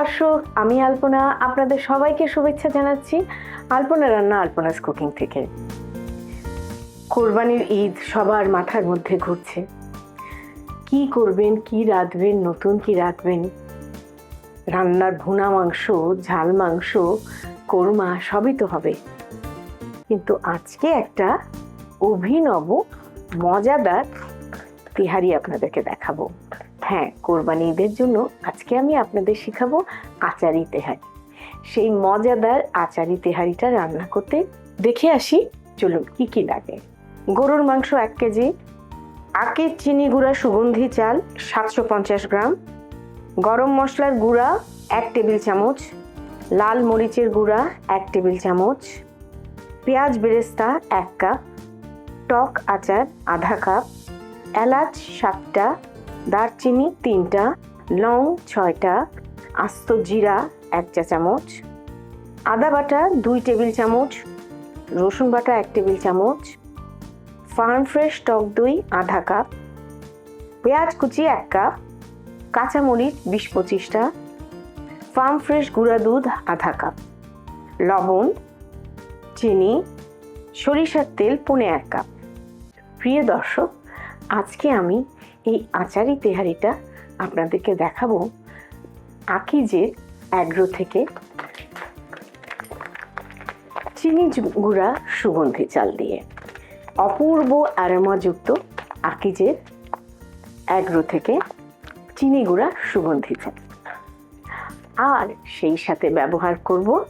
দর্শক, আমি আলপনা। আপনাদের সবাইকে শুভেচ্ছা জানাচ্ছি আলপনা রান্না, আলপনাস কুকিং থেকে। কোরবানির ঈদ সবার মাথার মধ্যে ঘুরছে। কি করবেন, কি রাঁধবেন, নতুন কি রাঁধবেন? রান্নার ভুনা মাংস, ঝাল মাংস, কোরমা, সবই তো হবে। কিন্তু আজকে একটা অভিনব, মজাদার তিহারি আপনাদেরকে দেখাবো। হ্যাঁ কোরবানি ঈদের জন্য আজকে আমি আপনাদের শেখাবো আচারি তেহারি সেই মজাদার আচারি তেহারিটা রান্না করতে দেখে আসি, চলুন কি কি লাগে। গরুর মাংস এক কেজি, আখের চিনি গুঁড়া সুগন্ধি চাল সাতশো পঞ্চাশ গ্রাম, গরম মশলার গুঁড়া এক টেবিল চামচ, লাল মরিচের গুঁড়া এক টেবিল চামচ, পেঁয়াজ বেরেস্তা এক কাপ, টক আচার আধা কাপ, এলাচ সাতটা দারচিনি তিনটা, লং ছয়টা, আস্ত জিরা এক চা চামচ, আদা বাটা দুই টেবিল চামচ, রসুন বাটা এক টেবিল চামচ, ফার্ম ফ্রেশ টক দই আধা কাপ, পেঁয়াজ কুচি এক কাপ, কাঁচামরিচ বিশ পঁচিশটা, ফার্ম ফ্রেশ গুঁড়া দুধ আধা কাপ, লবণ, চিনি, সরিষার তেল পনে এক কাপ। প্রিয় দর্শক, আজকে আমি এই আচারি তেহারিটা আপনাদেরকে দেখাবো আকিজের অ্যাগ্রো থেকে। চিনি গুঁড়া সুগন্ধি চাল দিয়ে। অপূর্ব অ্যারোমাযুক্ত আকিজের অ্যাগ্রো থেকে চিনি গুঁড়া সুগন্ধি চাল। আর সেই সাথে ব্যবহার করব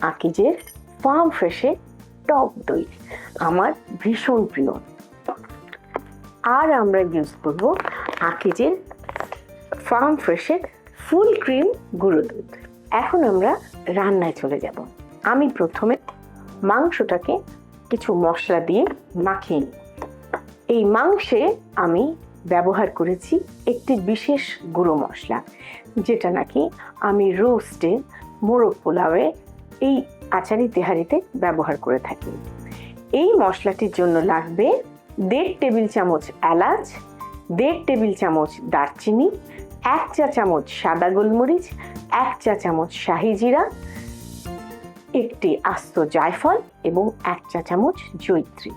আকিজের ফার্ম ফ্রেশে টক দই। আমার ভীষণ প্রিয়। আর আমরা ইউজ করব আকিজের ফার্ম ফ্রেশের ফুল ক্রিম গুঁড়ো দুধ। এখন আমরা রান্নায় চলে যাব। আমি প্রথমে মাংসটাকে কিছু মশলা দিয়ে মাখিয়ে নিই। এই মাংসে আমি ব্যবহার করেছি একটি বিশেষ গুঁড়ো মশলা, যেটা নাকি আমি রোস্টে মোরগ পোলাওয়ে, এই আচারি তেহারিতে ব্যবহার করে থাকি। এই মশলাটির জন্য লাগবে দেড় টেবিল চামচ এলাচ দেড় টেবিল চামচ দারচিনি এক চা চামচ সাদা গোলমরিচ এক চা চামচ শাহি জিরা একটি আস্ত জায়ফল এবং এক চা চামচ জৈত্রী।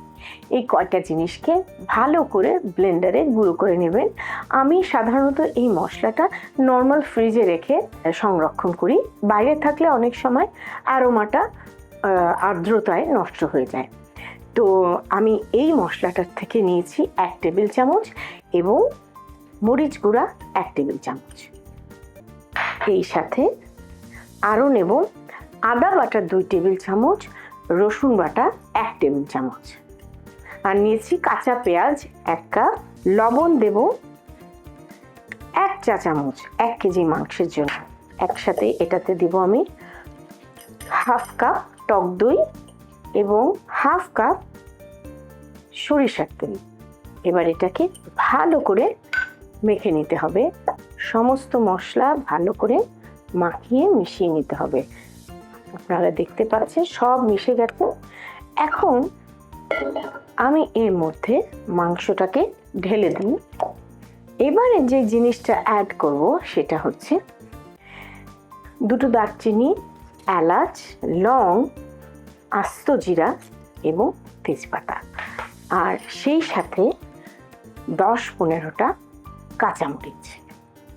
এই কয়টা জিনিসকে ভালো করে ব্লেন্ডারে গুঁড়ো করে নেবেন। আমি সাধারণত এই মশলাটা নর্মাল ফ্রিজে রেখে সংরক্ষণ করি। বাইরে থাকলে অনেক সময় আহ, আর্দ্রতায় নষ্ট হয়ে যায়। তো আমি এই মশলাটার থেকে নিয়েছি এক টেবিল চামচ এবং মরিচ গুঁড়া এক টেবিল চামচ। এই সাথে আরও নেব আদা বাটা দুই টেবিল চামচ, রসুন বাটা এক টেবিল চামচ। আর নিয়েছি কাঁচা পেঁয়াজ এক কাপ, লবণ দেব এক চা চামচ, এক কেজি মাংসের জন্য। একসাথে এটাতে দেব আমি হাফ কাপ টক দই এবং হাফ কাপ সরিষার তেল। এবার এটাকে ভালো করে মেখে নিতে হবে। সমস্ত মশলা ভালো করে মাখিয়ে মিশিয়ে নিতে হবে। আপনারা দেখতে পাচ্ছেন সব মিশে গেছে। এখন আমি এর মধ্যে মাংসটাকে ঢেলে দিই। এবারে যে জিনিসটা অ্যাড করব সেটা হচ্ছে দুটো দারচিনি, এলাচ, লং আস্ত জিরা এবং তেজপাতা। আর সেই সাথে দশ পনেরোটা কাঁচামরিচ।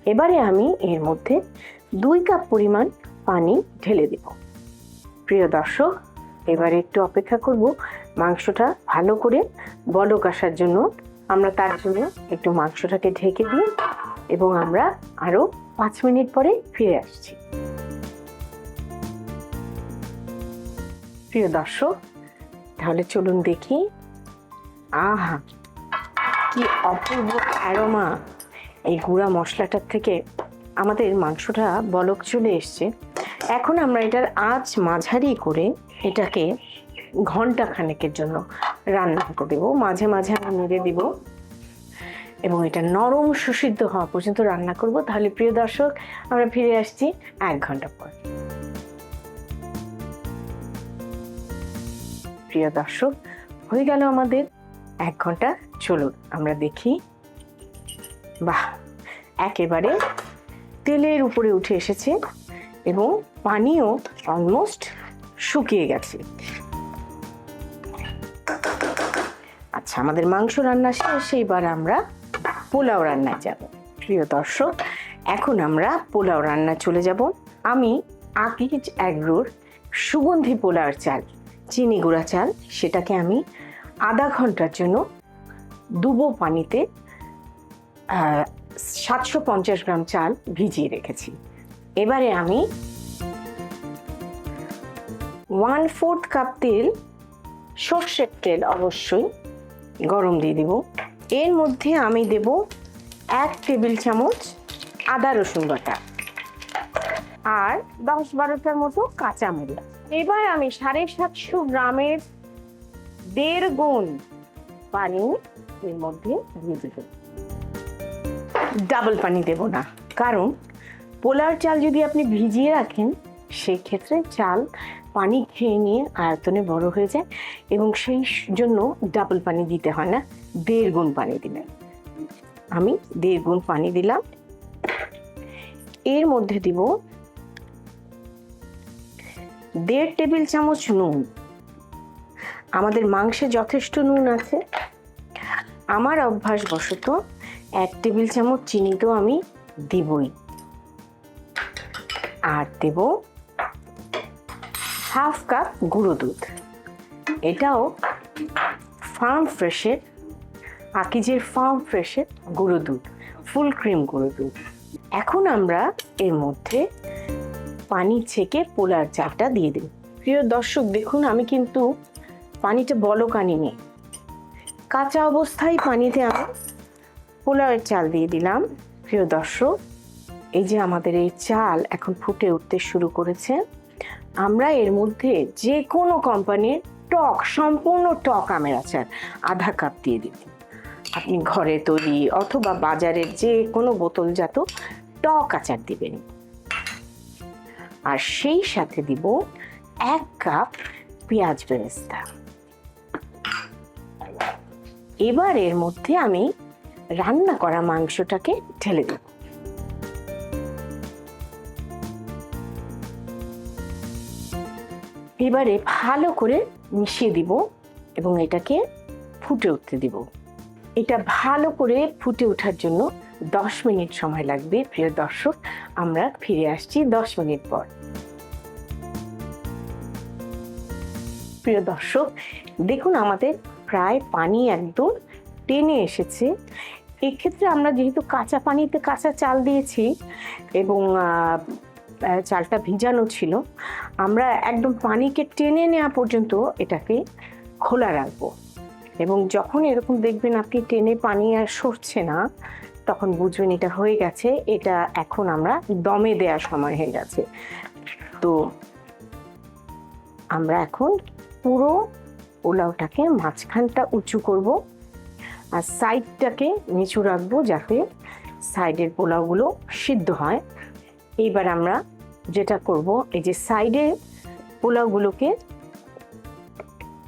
এবারে আমি এর মধ্যে দুই কাপ পরিমাণ পানি ঢেলে দেব। প্রিয় দর্শক, এবারে একটু অপেক্ষা করব। মাংসটা ভালো করে বলক আসার জন্য আমরা তার জন্য একটু মাংসটাকে ঢেকে দিই এবং আমরা আরও পাঁচ মিনিট পরে ফিরে আসছি। প্রিয় দর্শক, তাহলে চলুন দেখি। আহা, কি অপূর্ব অ্যারোমা। এই গুঁড়া মশলাটার থেকে আমাদের মাংসটা বলক চলে এসছে। এখন আমরা এটার আঁচ মাঝারি করে এটাকে ঘণ্টা খানেকের জন্য রান্না করে দেবো। মাঝে মাঝে আমি নেড়ে দিব। এবং এটা নরম সুসিদ্ধ হওয়া পর্যন্ত রান্না করব। তাহলে প্রিয় দর্শক, আমরা ফিরে আসছি এক ঘণ্টা পর। প্রিয় দর্শক, হয়ে গেল আমাদের এক ঘণ্টা চলুন, আমরা দেখি। বাহ, একেবারে তেলের উপরে উঠে এসেছে এবং পানিও অলমোস্ট শুকিয়ে গেছে। আচ্ছা আমাদের মাংস রান্না শেষ এইবার আমরা পোলাও রান্নায় যাব। প্রিয় দর্শক, এখন আমরা পোলাও রান্না চলে যাব। আমি আকিজ অ্যাগ্রোর সুগন্ধি পোলাওর চাল। চিনি গুঁড়া চাল, সেটাকে আমি আধা ঘণ্টার জন্য ডুবো পানিতে সাতশো পঞ্চাশ গ্রাম চাল ভিজিয়ে রেখেছি। এবারে আমি ওয়ান ফোর্থ কাপ তেল, সর্ষের তেল অবশ্যই গরম দিয়ে দেব। এর মধ্যে আমি দেব এক টেবিল চামচ আদা রসুন বাটা। আর দশ বারোটার মতো কাঁচামরিচ এবার আমি সাড়ে সাতশো গ্রামের দেড় গুণ পানি এর মধ্যে দিয়ে দেব। ডাবল পানি দেব না, কারণ পোলার চাল যদি আপনি ভিজিয়ে রাখেন সেই ক্ষেত্রে চাল পানি খেয়ে নিয়ে আয়তনে বড় হয়ে যায় এবং সেই জন্য ডাবল পানি দিতে হয় না, দেড় গুণ পানি দিলেন। আমি দেড় গুণ পানি দিলাম। এর মধ্যে দিব দেড় টেবিল চামচ নুন। আমাদের মাংসে যথেষ্ট নুন আছে। আমার অভ্যাসবশত এক টেবিল চামচ চিনি তো আমি দিবই। আর দেব হাফ কাপ গুঁড়ো দুধ। এটাও ফার্ম ফ্রেশের, আকিজের ফার্ম ফ্রেশের গুঁড়ো দুধ, ফুল ক্রিম গুঁড়ো দুধ। এখন আমরা এর মধ্যে পানি ছেঁকে পোলার চালটা দিয়ে দেব প্রিয় দর্শক, দেখুন, আমি কিন্তু পানিটা বলক আনিনি কাঁচা অবস্থায় পানিতে আমি পোলাওয়ের চাল দিয়ে দিলাম। প্রিয় দর্শক, এই যে আমাদের এই চাল এখন ফুটে উঠতে শুরু করেছে, আমরা এর মধ্যে যে কোনো কোম্পানির টক, সম্পূর্ণ টক আমের আচার আধা কাপ দিয়ে দিন। আপনি ঘরে তৈরি অথবা বাজারের যে কোনো বোতলজাত টক আচার দিবেন। আর সেই সাথে দিব এক কাপ পেঁয়াজ বেরেস্তা। এবার এর মধ্যে আমি রান্না করা মাংসটাকে ঢেলে দেব। এবারে ভালো করে মিশিয়ে দিব এবং এটাকে ফুটে উঠতে দিব। এটা ভালো করে ফুটে ওঠার জন্য দশ মিনিট সময় লাগবে। প্রিয় দর্শক, আমরা ফিরে আসছি দশ মিনিট পর। প্রিয় দর্শক, দেখুন আমাদের প্রায় পানি একদম টেনে এসেছে। এক্ষেত্রে আমরা যেহেতু কাঁচা পানিতে কাঁচা চাল দিয়েছি এবং চালটা ভিজানো ছিল, আমরা একদম পানিকে টেনে নেওয়া পর্যন্ত এটাকে খোলা রাখব। এবং যখন এরকম দেখবেন আপনি টেনে পানি আর সরছে না, তখন বুঝবেন এটা হয়ে গেছে, এটা এখন আমরা দমে দেওয়ার সময় হয়ে গেছে। তো আমরা এখন পুরো পোলাওটাকে মাঝখানটা উঁচু করব আর সাইডটাকে নিচু রাখব যাতে সাইডের পোলাওগুলো সিদ্ধ হয়। এইবার আমরা যেটা করব, এই যে সাইডে পোলাওগুলোকে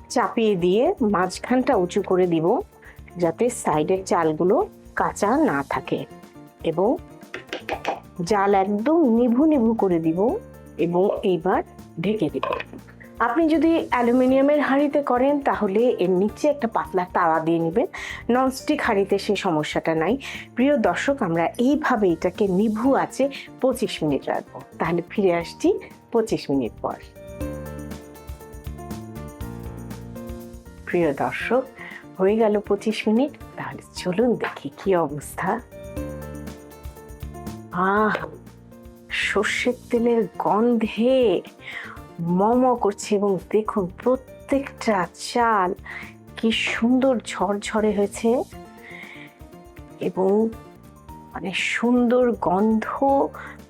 চাপিয়ে দিয়ে মাঝখানটা উঁচু করে দিব যাতে সাইডের চালগুলো কাঁচা না থাকে এবং জাল একদম নিভু নিভু করে দিব এবং এইবার ঢেকে দিব। আপনি যদি অ্যালুমিনিয়ামের হাঁড়িতে করেন, তাহলে এর নিচে একটা পাতলা তাওয়া দিয়ে নেবেন। ননস্টিক হাঁড়িতে সেই সমস্যাটা নাই। প্রিয় দর্শক, আমরা এইভাবে এটাকে নিভু আছে পঁচিশ মিনিট রাখব। তাহলে ফিরে আসছি পঁচিশ মিনিট পর। প্রিয় দর্শক, হয়ে গেল পঁচিশ মিনিট। তাহলে চলুন দেখি কি অবস্থা। আহ, সর্ষের তেলের গন্ধে মম করছে এবং দেখুন প্রত্যেকটা চাল কি সুন্দর ঝরঝরে হয়েছে এবং মানে সুন্দর গন্ধ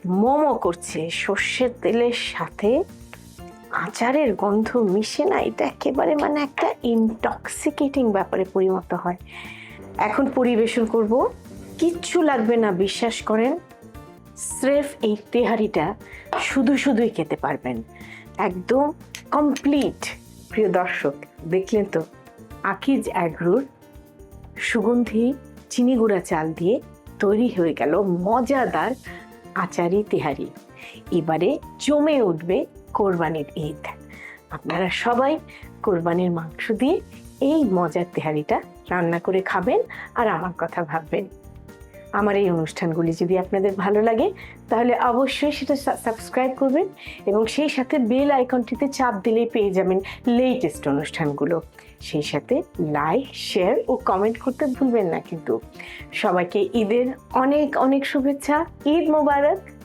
মম করছে। সর্ষের তেলের সাথে আচারের গন্ধ মিশে না, এটা একেবারে মানে একটা ইনটক্সিকেটিং ব্যাপারে পরিণত হয়। এখন পরিবেশন করব। কিচ্ছু লাগবে না, বিশ্বাস করেন। স্রেফ এই তেহারিটা শুধু শুধুই খেতে পারবেন। একদম কমপ্লিট প্রিয় দর্শক, দেখলেন তো, আকিজ অ্যাগ্রোর সুগন্ধি চিনি গুঁড়া চাল দিয়ে তৈরি হয়ে গেল মজাদার আচারি তেহারি। এবারে জমে উঠবে কোরবানির ঈদ। আপনারা সবাই কোরবানির মাংস দিয়ে এই মজার তেহারিটা রান্না করে খাবেন আর আমার কথা ভাববেন। আমার এই অনুষ্ঠানগুলি যদি আপনাদের ভালো লাগে, তাহলে অবশ্যই সেটা সাবস্ক্রাইব করবেন এবং সেই সাথে বেল আইকনটিতে চাপ দিলেই পেয়ে যাবেন লেটেস্ট অনুষ্ঠানগুলো। সেই সাথে লাইক শেয়ার ও কমেন্ট করতে ভুলবেন না কিন্তু। সবাইকে ঈদের অনেক অনেক শুভেচ্ছা, ঈদ মোবারক।